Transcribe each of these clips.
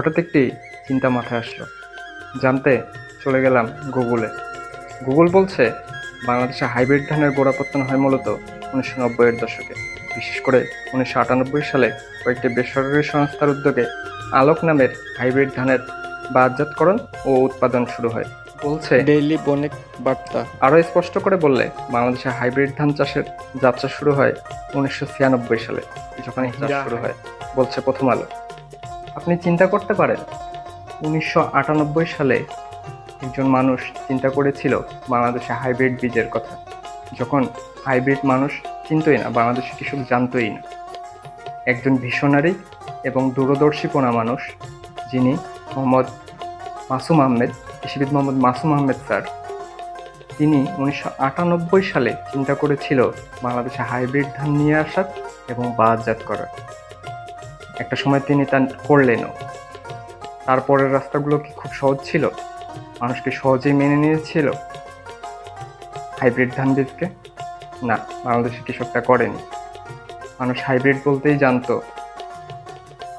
হঠাৎ একটি চিন্তা মাথায় আসলো। জানতে চলে গেলাম গুগলে। গুগল বলছে বাংলাদেশে হাইব্রিড ধানের গোড়াপত্তন হয় মূলত উনিশশো নব্বইয়ের দশকে। বিশেষ করে উনিশশো আটানব্বই সালে কয়েকটি বেসরকারি সংস্থার উদ্যোগে আলোক নামের হাইব্রিড ধানের বাজাতকরণ ও উৎপাদন শুরু হয়। বলছে ডেইলি বনেক বার্তা। আরও স্পষ্ট করে বললে বাংলাদেশে হাইব্রিড ধান চাষের যাত্রা শুরু হয় উনিশশো ছিয়ানব্বই সালে। যখন শুরু হয় বলছে প্রথম আলো। আপনি চিন্তা করতে পারেন। উনিশশো আটানব্বই সালে একজন মানুষ চিন্তা করেছিল বাংলাদেশে হাইব্রিড বীজের কথা। যখন হাইব্রিড মানুষ চিনতই না, বাংলাদেশি কৃষক জানতই না। একজন ভিশনারি এবং দূরদর্শীপনা মানুষ, যিনি মোহাম্মদ মাসুম আহমেদ, কৃষিবিদ মোহাম্মদ মাসুম আহমেদ স্যার। তিনি উনিশশো আটানব্বই সালে চিন্তা করেছিল বাংলাদেশে হাইব্রিড ধান নিয়ে আসার এবং বাজারজাত করার। একটা সময় তিনি তা করলেনও। তারপরের রাস্তাগুলো কি খুব সহজ ছিল? মানুষকে সহজেই মেনে নিয়েছিল? হাইব্রিড ধান বীজকে না বাংলাদেশের কৃষকটা করেনি? মানুষ হাইব্রিড বলতেই জানতো,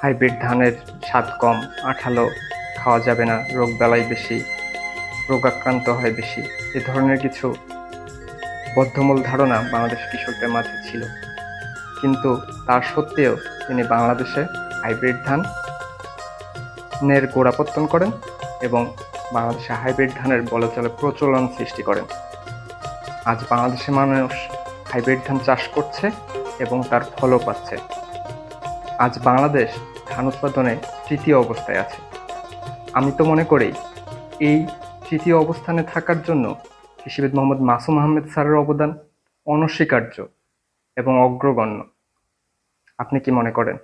হাইব্রিড ধানের স্বাদ কম, আঠালো, খাওয়া যাবে না, রোগ বালাই বেশি রোগাক্রান্ত হয় বেশি, এ ধরনের কিছু বদ্ধমূল ধারণা বাংলাদেশ কৃষকদের মাঝে ছিল। কিন্তু তার সত্ত্বেও তিনি বাংলাদেশে হাইব্রিড ধান নের গোড়াপত্তন করেন এবং বাংলাদেশে হাইব্রিড ধানের বলে চলে প্রচলন সৃষ্টি করেন। আজ বাংলাদেশের মানুষ হাইব্রিড ধান চাষ করছে এবং তার ফলও পাচ্ছে। আজ বাংলাদেশ ধান উৎপাদনে তৃতীয় অবস্থায় আছে। আমি তো মনে করি এই তৃতীয় অবস্থানে থাকার জন্য কৃষিবিদ মোহাম্মদ মাসুম আহমেদ স্যারের অবদান অনস্বীকার্য এবং অগ্রগণ্য। আপনি কি মনে করেন?